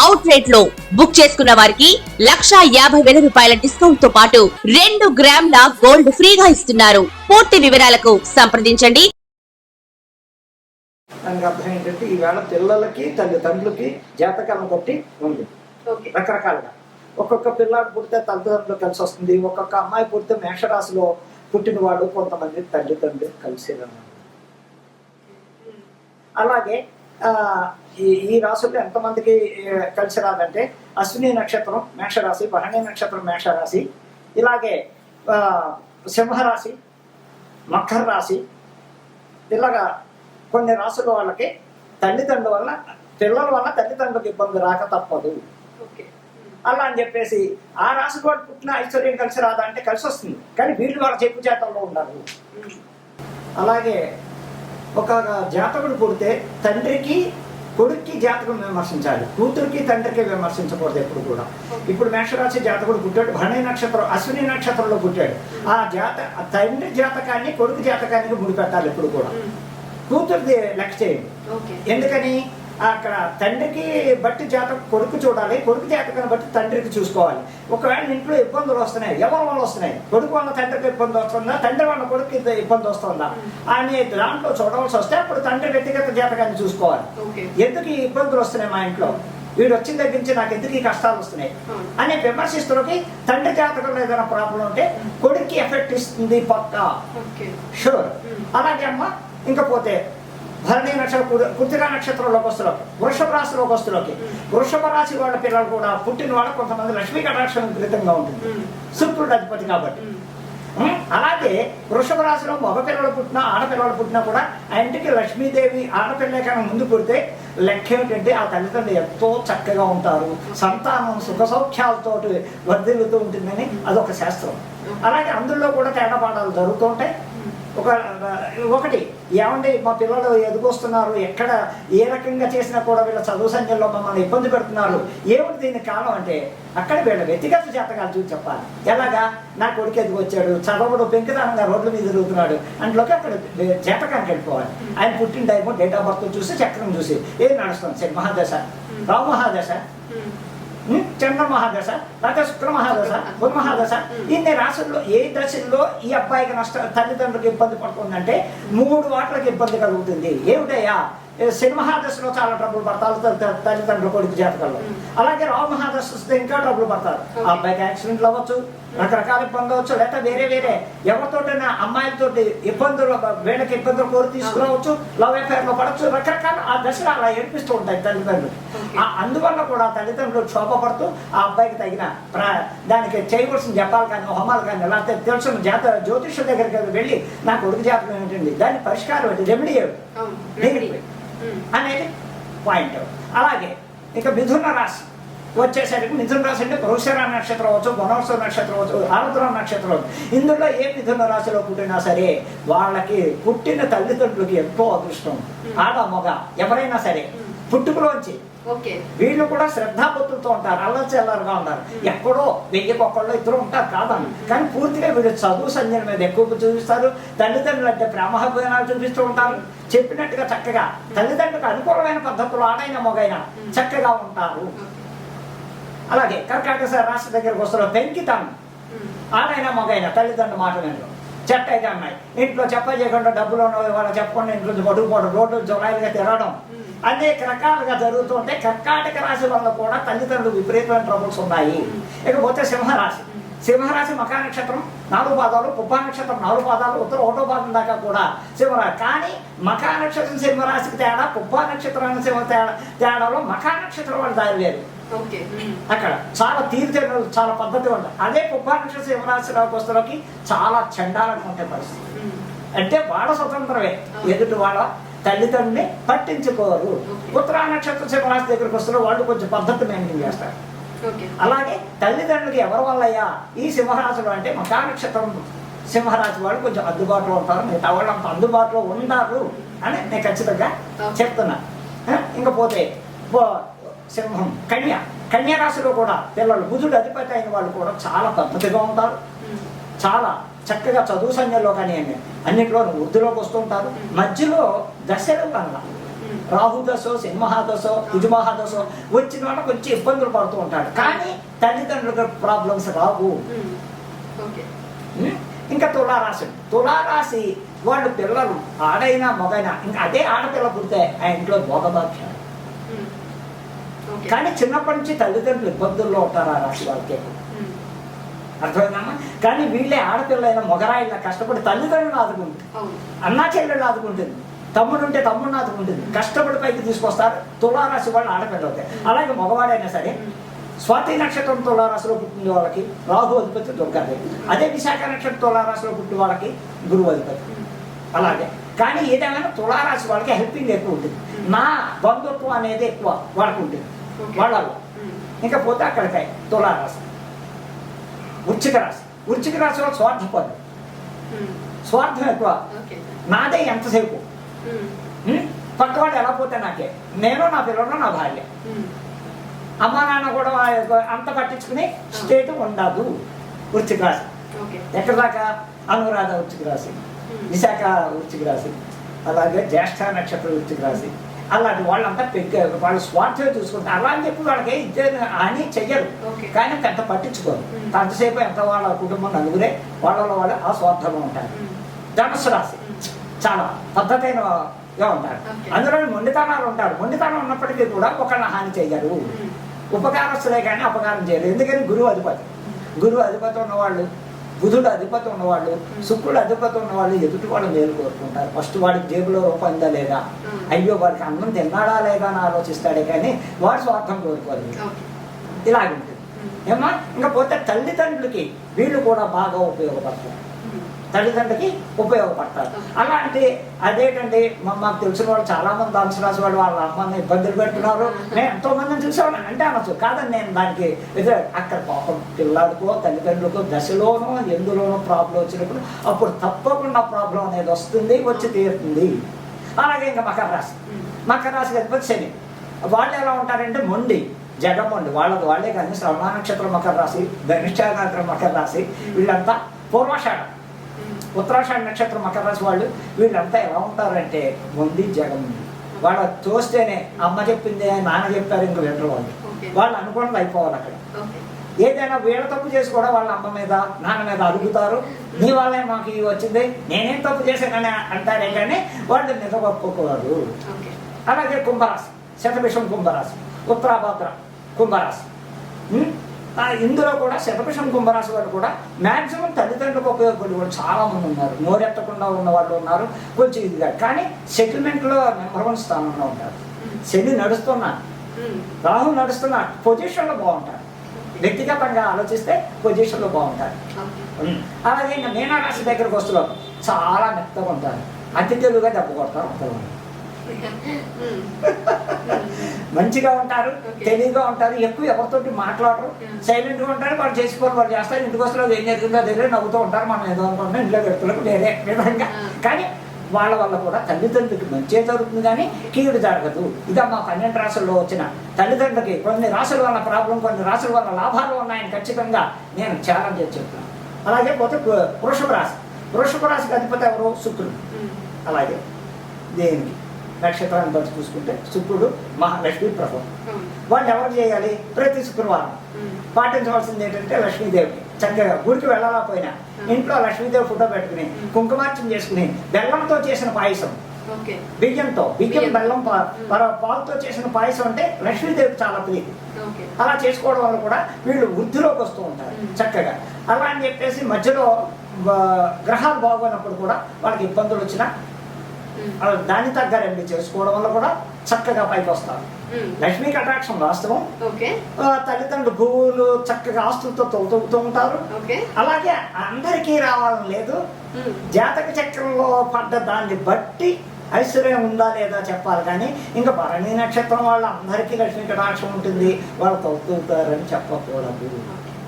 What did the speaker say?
Out రేట్లో book చేసుకున్న వారికి లక్షా యాభై వేల రూపాయల డిస్కౌంట్తో పాటు రెండు గ్రాముల గోల్డ్ ఫ్రీగా ఇస్తున్నారు. పూర్తి వివరాలకు సంప్రదించండి. దానికి అర్థం ఏంటంటే ఈవేళ పిల్లలకి తల్లిదండ్రులకి జాతకాలను బట్టి ఉంది. ఓకే. రకరకాలుగా. ఒక్కొక్క పిల్లాడు పుడితే తల్లిదండ్రులు కలిసి వస్తుంది. ఒక్కొక్క అమ్మాయి పుడితే మేషరాశిలో పుట్టినవాడు కొంతమంది తల్లిదండ్రులు కలిసి. అలాగే ఈ ఈ రాశుల్లో ఎంతమందికి కలిసి రాదంటే అశ్విని నక్షత్రం మేషరాశి భరణి నక్షత్రం మేషరాశి ఇలాగే ఆ, సింహరాశి మకర రాశి ఇలాగా కొన్ని రాసుల వాళ్ళకి తల్లిదండ్రుల వల్ల పిల్లల వల్ల తల్లిదండ్రులకు ఇబ్బంది రాక తప్పదు. అలా అని చెప్పేసి ఆ రాశి వాడు పుట్టిన ఐశ్వర్యం కలిసి రాదా అంటే కలిసి వస్తుంది కానీ వీళ్ళు వాళ్ళ చెప్పు చేతల్లో ఉండాలి అలాగే ఒక జాతకుడు పుడితే తండ్రికి కొడుక్కి జాతకం విమర్శించాలి. కూతురికి తండ్రికి విమర్శించకూడదు ఎప్పుడు కూడా. ఇప్పుడు మేషరాశి జాతకుడు పుట్టాడు భరణి నక్షత్రం అశ్విని నక్షత్రంలో పుట్టాడు. ఆ జాత తండ్రి జాతకాన్ని కొడుకు జాతకానికి ముడిపెట్టాలి ఎప్పుడు కూడా. కూతురిది లెక్క చేయండి. ఎందుకని? అక్కడ తండ్రికి బట్టి జాతకం కొడుకు చూడాలి. కొడుకు జాతకాన్ని బట్టి తండ్రికి చూసుకోవాలి. ఒకవేళ ఇంట్లో ఇబ్బందులు వస్తున్నాయి ఎవరి వల్ల వస్తున్నాయి? కొడుకు వల్ల తండ్రికి ఇబ్బంది వస్తుందా? తండ్రి వల్ల కొడుకు ఇబ్బంది వస్తుందా? అని దాంట్లో చూడవలసి వస్తే అప్పుడు తండ్రి వ్యక్తిగత జాతకాన్ని చూసుకోవాలి. ఎందుకు ఈ ఇబ్బందులు వస్తున్నాయి మా ఇంట్లో? వీడు వచ్చిన దగ్గర నుంచి నాకు ఎందుకు ఈ కష్టాలు వస్తున్నాయి. అని విమర్శిస్తున్నకి తండ్రి జాతకంలో ఏదైనా ప్రాబ్లం ఉంటే కొడుక్కి ఎఫెక్ట్ ఇస్తుంది పక్కా. షూర్ అలాగే అమ్మ ఇంకపోతే భరణి నక్షత్రం కృతికా నక్షత్రంలోకి వస్తులోకి వృషభ రాశిలోకి వస్తులోకి వృషభ రాశి వాళ్ళ పిల్లలు కూడా పుట్టిన వాళ్ళు కొంతమంది లక్ష్మీ కటాక్షం విపరీతంగా ఉంటుంది. శుక్రుడు అధిపతి కాబట్టి. అలాగే వృషభ రాశిలో మగ పిల్లలు పుట్టినా ఆడపిల్లలు పుట్టినా కూడా ఆ ఇంటికి లక్ష్మీదేవి ఆడపిల్ల కన్నా ముందు పుడితే లెక్క ఏమిటంటే ఆ తల్లిదండ్రులు ఎంతో చక్కగా ఉంటారు. సంతానం సుఖ సౌఖ్యాలతో వర్ధిల్లుతూ ఉంటుందని అదొక శాస్త్రం. అలాగే అందులో కూడా తేడాపాడాలు జరుగుతూ ఉంటాయి. ఒక ఒకటి ఏమండి మా పిల్లలు ఎదుగొస్తున్నారు ఎక్కడ ఏ రకంగా చేసినా కూడా వీళ్ళ చదువు సంఖ్యలో మమ్మల్ని ఇబ్బంది పెడుతున్నారు. ఏమిటి దీనికి కారణం అంటే అక్కడ వీళ్ళ వ్యక్తిగత జాతకాలు చూసి చెప్పాలి. ఎలాగా? నా కొడుకు ఎదుగొచ్చాడు చదవడు పెంకుదానంగా రోడ్ల మీద తిరుగుతున్నాడు. అందులోకి అక్కడ జాతకానికి వెళ్ళిపోవాలి. ఆయన పుట్టిన టైము డేట్ ఆఫ్ బర్త్ చూసి చక్రం చూసి ఏది నడుస్తుంది? సరే మహాదశ. రావు మహాదశ. చంద్ర మహాదశ లేకపోతే శుక్ర మహాదశ బుధ మహాదశ ఇన్ని రాశుల్లో ఏ దశల్లో ఈ అబ్బాయికి నష్ట తల్లిదండ్రులకు ఇబ్బంది పడుతుందంటే మూడు వాట్లకి ఇబ్బంది కలుగుతుంది. ఏమిటయ్యా? శని మహాదశలో చాలా ట్రబుల్ పడతారు తల్లి- తల్లి- తల్లిదండ్రుల కొడుకు జాతకాల్లో అలాగే రావు మహాదశ వస్తే ఇంకా ట్రబుల్ పడతారు. ఆ అబ్బాయికి యాక్సిడెంట్లు అవ్వచ్చు రకరకాల ఇబ్బందులు అవ్వచ్చు లేకపోతే వేరే వేరే ఎవరితోటైనా అమ్మాయిలతోటి ఇబ్బందులు వీళ్ళకి ఇబ్బందులు కోరి తీసుకురావచ్చు లవ్ అఫేర్లో పడవచ్చు రకరకాల ఆ దశలు అలా ఏడిపిస్తూ ఉంటాయి తల్లిదండ్రులు ఆ అందువల్ల కూడా తల్లిదండ్రులు క్షోభపడుతూ ఆ అబ్బాయికి తగిన దానికి చేయవలసిన జపాలు కానీ హోమాలు కానీ లేకపోతే తెలిసిన జాత జ్యోతిష దగ్గరికి వెళ్ళి నా కొడుకు జాతకం ఏంటండి? దాని పరిష్కారం ఏంటి? రెమెడీ ఏమిటి? అనేది పాయింట్. అలాగే ఇక మిథున రాశి. వచ్చేసరికి మిథున రాశి అంటే వృషర నక్షత్రం అవచ్చు గుణవస నక్షత్రం అవచ్చు ఆరుద్ర నక్షత్రం అవచ్చు. ఇందులో ఏ మిథున రాశిలో పుట్టినా సరే వాళ్ళకి పుట్టిన తల్లిదండ్రులకి ఎంతో అదృష్టం. ఆడ మగ ఎవరైనా సరే పుట్టుకలోంచి వీళ్ళు కూడా శ్రద్ధాభక్తులతో ఉంటారు అల్లచెల్లరుగా ఉంటారు ఎక్కడో వెయ్యికి ఒక్కళ్ళు ఇద్దరు ఉంటారు కాదని కానీ పూర్తిగా వీళ్ళు చదువు సంధ్యల మీద ఎక్కువ చూపిస్తారు. తల్లిదండ్రులు అంటే ప్రేమాభిమానాలు చూపిస్తూ ఉంటారు. చెప్పినట్టుగా చక్కగా తల్లిదండ్రులకు అనుకూలమైన పద్ధతులు ఆడైన మొగైన చక్కగా ఉంటారు. అలాగే కర్కాటక రాష్ట్ర దగ్గరకు వస్తున్న పెంకితాను. ఆడైనా మగైనా తల్లిదండ్రుల మాట వినరు చెట్ట అయితే అమ్మాయి ఇంట్లో చెప్ప చేయకుండా డబ్బులు ఉన్నవి వాళ్ళ చెప్పకుండా ఇంట్లో నుంచి పడుకోవడం రోడ్డు జొలాయిలుగా తిరగడం. అనేక రకాలుగా జరుగుతుంటే కర్కాటక రాశి వల్ల కూడా తల్లిదండ్రులు విపరీతమైన ట్రబుల్స్ ఉన్నాయి ఇకపోతే సింహరాశి. సింహరాశి మకా నక్షత్రం నాలుగు పాదాలు పుబ్బా నక్షత్రం నాలుగు పాదాలు ఉత్తర ఒకటో పాదం దాకా కూడా సింహరాశి. కానీ మకా నక్షత్రం సింహరాశికి తేడా పుబ్బా నక్షత్రానికి సింహ తేడా తేడాలో మకా నక్షత్రం వాళ్ళు దారి లేదు. అక్కడ చాలా తీర్థను చాలా పద్ధతి ఉంటుంది అదే పుబ్బానక్ష సింహరాశిలోకి వస్తున్నకి చాలా చండాలంగా ఉంటాయి పరిస్థితి. అంటే వాళ్ళ స్వతంత్రమే. ఎదుటి వాళ్ళ తల్లిదండ్రుని పట్టించుకోరు. ఉత్తరా నక్షత్ర సింహరాశి దగ్గరికి వస్తున్న వాళ్ళు కొంచెం పద్ధతి మెయింటైన్ చేస్తారు. అలాగే తల్లిదండ్రులకి ఎవరి వల్లయ్యా? ఈ సింహరాశులు అంటే మకా నక్షత్రం సింహరాశి వాళ్ళు కొంచెం అందుబాటులో ఉంటారు. మిగతా వాళ్ళు అంత అందుబాటులో ఉన్నారు అని నేను ఖచ్చితంగా. చెప్తున్నా. ఆ, ఇంకా పోతే పో- సింహం కన్య. కన్య రాశిలో కూడా పిల్లలు బుధుడు అధిపతి అయిన వాళ్ళు కూడా చాలా పద్ధతిగా ఉంటారు. చాలా చక్కగా చదువు సంఖ్యలో కానీ అన్నింటిలో వృద్ధిలోకి వస్తుంటారు మధ్యలో దశలు కన్నా ఉమ్, రాహు దశో సింహదశో కుజమహాదశో వచ్చిన వాళ్ళ కొంచెం ఇబ్బందులు పడుతూ ఉంటాడు. కానీ తల్లిదండ్రులకు ప్రాబ్లమ్స్ రావు? ఇంకా తులారాశి. తులారాశి వాళ్ళు పిల్లలు ఆడైనా మగైనా ఇంకా అదే ఆడపిల్ల పుడితే ఆ ఇంట్లో ఓకే కానీ చిన్నప్పటి నుంచి తల్లిదండ్రులు ఇబ్బందుల్లో ఉంటారు ఆ రాశి వాళ్ళకి. ఉమ్, అర్థమైందమ్మా కానీ వీళ్ళే ఆడపిల్లైన మొగరాయిన కష్టపడి తల్లిదండ్రులు ఆదుకుంటుంది అన్నా చెల్లెళ్ళు ఆదుకుంటుంది. తమ్ముడు ఉంటే తమ్ముడిని ఆదుకుంటుంది. కష్టపడి పైకి తీసుకొస్తారు. తులారాశి వాళ్ళు ఆడపిల్ల అవుతాయి అలాగే మగవాడైనా సరే స్వాతి నక్షత్రం తులారాశిలో పుట్టిన వాళ్ళకి రాహు అధిపతి దుర్గాదేవి అదే విశాఖ నక్షత్రం తులారాశిలో పుట్టిన వాళ్ళకి గురువు అధిపతి. అలాగే. కానీ ఏదేమైనా తులారాశి వాళ్ళకి హెల్పింగ్ ఎక్కువ ఉంటుంది. నా బంధుత్వం అనేది ఎక్కువ వాళ్ళకు ఉంటుంది. వాళ్ళలో ఉమ్, ఇంకా పోతే అక్కడికి తులారాశి. వృచ్చిక రాశి. వృచ్చిక రాశిలో స్వార్థం పదు ఉమ్, స్వార్థం ఎక్కువ. నాదే ఎంతసేపు? ఉం? పక్కవాడు ఎలా పోతే నాకే? నేను నా పిల్లలు నా భార్య. అమ్మా నాన్న కూడా అంత పట్టించుకుని స్టేట్ ఉండదు వృచ్చిక రాశి. ఎక్కడ దాకా? అనురాధ వృచ్చిక రాశి. విశాఖ వృచ్చిక రాశి. అలాగే జ్యేష్ఠ నక్షత్ర వృచ్చిక రాశి. అలాంటి వాళ్ళంతా పెద్ద వాళ్ళు స్వార్థమే చూసుకుంటారు అలా అని చెప్పి వాళ్ళకి ఇద్దరు అని చెయ్యరు. కానీ పెద్ద పట్టించుకోరు. అంతసేపు ఎంత వాళ్ళ కుటుంబం నలుగురే వాళ్ళలో వాళ్ళు ఆ స్వార్థంగా ఉంటారు. ధనుసు రాశి. చాలా పద్ధతైనగా ఉంటారు. అందులో మొండితనాలు ఉంటారు. మొండితనం ఉన్నప్పటికీ కూడా ఒకళ్ళ హాని చెయ్యరు. ఉమ్, ఉపకారస్తులే కానీ అపకారం చేయరు. ఎందుకని? గురువు అధిపతి. గురువు అధిపతి ఉన్నవాళ్ళు బుధుడు అధిపతి ఉన్నవాళ్ళు శుక్రుడు అధిపతి ఉన్నవాళ్ళు ఎదుటి వాళ్ళు మేలు కోరుకుంటారు. ఫస్ట్ వాడికి జేబులో రూపాయి ఉందా లేదా? అయ్యో వాడికి అన్నం తిన్నాడా లేదా అని ఆలోచిస్తాడే కానీ వాడు స్వార్థం కోరుకోదు ఓకే. ఇలాగుంటుంది. ఉమ్, ఏమా ఇంకా పోతే తల్లిదండ్రులకి వీళ్ళు కూడా బాగా ఉపయోగపడతారు. తల్లిదండ్రులకి ఉపయోగపడతారు. అలాంటి అదేంటండి మా మాకు తెలిసిన వాళ్ళు చాలా మంది ధనుసు రాసి వాళ్ళు వాళ్ళ అమ్మని ఇబ్బందులు పెడుతున్నారు. నేను ఎంతో మందిని చూసేవాడు అంటే అనొచ్చు. కాదని నేను దానికి అక్కడ పాపం పిల్లాడికో తల్లిదండ్రులకో దశలోనో ఎందులోనో ప్రాబ్లం వచ్చినప్పుడు అప్పుడు తప్పకుండా ప్రాబ్లం అనేది వస్తుంది వచ్చి తీరుతుంది. అలాగే ఇంకా మకర రాశి. మకర రాశి అధిపతి శని. వాళ్ళు ఎలా ఉంటారంటే మొండి జగమొండి వాళ్ళది వాళ్ళే కానీ శ్రవణ నక్షత్రం మకర రాశి ధనిష్ట నక్షత్రం మకర రాశి. వీళ్ళంతా పూర్వాషాఢం. ఉత్తరాషాఢ నక్షత్రం మకర రాశి వాళ్ళు వీళ్ళంతా ఎలా ఉంటారంటే మొండి జగముంది వాళ్ళ చూస్తేనే అమ్మ చెప్పింది నాన్న చెప్పారు ఇంక వినరు వాళ్ళు. వాళ్ళు అనుకున్నది అయిపోవాలి అక్కడ. ఏదైనా వీళ్ళ తప్పు చేసి కూడా వాళ్ళ అమ్మ మీద నాన్న మీద అడుగుతారు నీ వల్లే మాకు ఇవి వచ్చింది. నేనేం తప్పు చేశానని అంటారే కానీ వాళ్ళు ఓకే. అలాగే కుంభరాశి శతభిషం కుంభరాశి ఉత్తరాభద్ర కుంభరాశి. ఇందులో కూడా శతభిషం కుంభరాశి వాళ్ళు కూడా మాక్సిమం తల్లిదండ్రులకు ఉపయోగపడే వాళ్ళు చాలా మంది ఉన్నారు. నోరెత్తకుండా ఉన్న వాళ్ళు ఉన్నారు. కొంచెం ఇదిగా. కానీ సెటిల్మెంట్లో నెంబర్ వన్ స్థానంలో ఉంటారు. శని నడుస్తున్నా. రాహు నడుస్తున్నా. పొజిషన్లో బాగుంటారు. వ్యక్తిగతంగా ఆలోచిస్తే పొజిషన్లో బాగుంటారు. అలాగే ఇంకా మీనారాశి దగ్గరకు వస్తున్నాం చాలా మెత్తగా ఉంటారు. అతి తెలుగుగా దెబ్బ కొడతారు. ఉమ్, మంచిగా ఉంటారు. తెలివిగా ఉంటారు ఎక్కువ ఎవరితోటి మాట్లాడరు Yeah. సైలెంట్గా ఉంటారు వాళ్ళు చేసుకోవాలి వాళ్ళు చేస్తారు ఇంటికి వస్తారు ఏం జరిగిందో దగ్గర నవ్వుతూ ఉంటారు మనం ఏదో అనుకుంటాం ఇంట్లో పెడుతున్నారు వేరే విధంగా. Yeah. కానీ వాళ్ళ వల్ల కూడా తల్లిదండ్రులకి మంచి జరుగుతుంది కానీ కీడు జరగదు. ఇదా మా పన్నెండు రాసుల్లో వచ్చిన తల్లిదండ్రులకి కొన్ని రాసుల వల్ల ప్రాబ్లం కొన్ని రాసుల వల్ల లాభాలు ఉన్నాయని ఖచ్చితంగా నేను ఛాలెంజ్ చేసి చెప్తాను అలాగే పోతే వృషభ రాశి. వృషభ రాశికి అధిపతి ఎవరు? శుక్రుడు. అలాగే దేనికి? నక్షత్రాన్ని బట్టి చూసుకుంటే శుక్రుడు మహాలక్ష్మి ప్రభు. వాళ్ళు ఎవరు చేయాలి? ప్రతి శుక్రవారం. పాటించవలసింది ఏంటంటే లక్ష్మీదేవికి చక్కగా గుడికి వెళ్ళాలపోయినా ఇంట్లో లక్ష్మీదేవి ఫోటో పెట్టుకుని కుంకుమార్చన చేసుకుని బెల్లంతో చేసిన పాయసం. బియ్యంతో బియ్యం. బెల్లం పాలతో చేసిన పాయసం అంటే లక్ష్మీదేవికి చాలా ప్రీతి అలా చేసుకోవడం వల్ల కూడా వీళ్ళు వృద్ధిలోకి వస్తూ ఉంటారు. చక్కగా. అలా అని చెప్పేసి మధ్యలో గ్రహాలు బాగోనప్పుడు కూడా వాళ్ళకి ఇబ్బందులు వచ్చినా దాన్ని తగ్గ రెమెడీ చేసుకోవడం వల్ల కూడా చక్కగా పైకి వస్తారు. లక్ష్మీ కటాక్షం వాస్తవం. తల్లిదండ్రులు భూములు చక్కగా ఆస్తులతో తొలుతూ ఉంటారు. ఓకే. అలాగే అందరికీ రావాలని లేదు. జాతక చక్రంలో పడ్డ దాన్ని బట్టి ఐశ్వర్యం ఉందా లేదా చెప్పాలి కానీ ఇంకా భరణి నక్షత్రం వాళ్ళ అందరికీ లక్ష్మీ కటాక్షం ఉంటుంది. వాళ్ళు తొలుతుంటారని చెప్పకూడదు.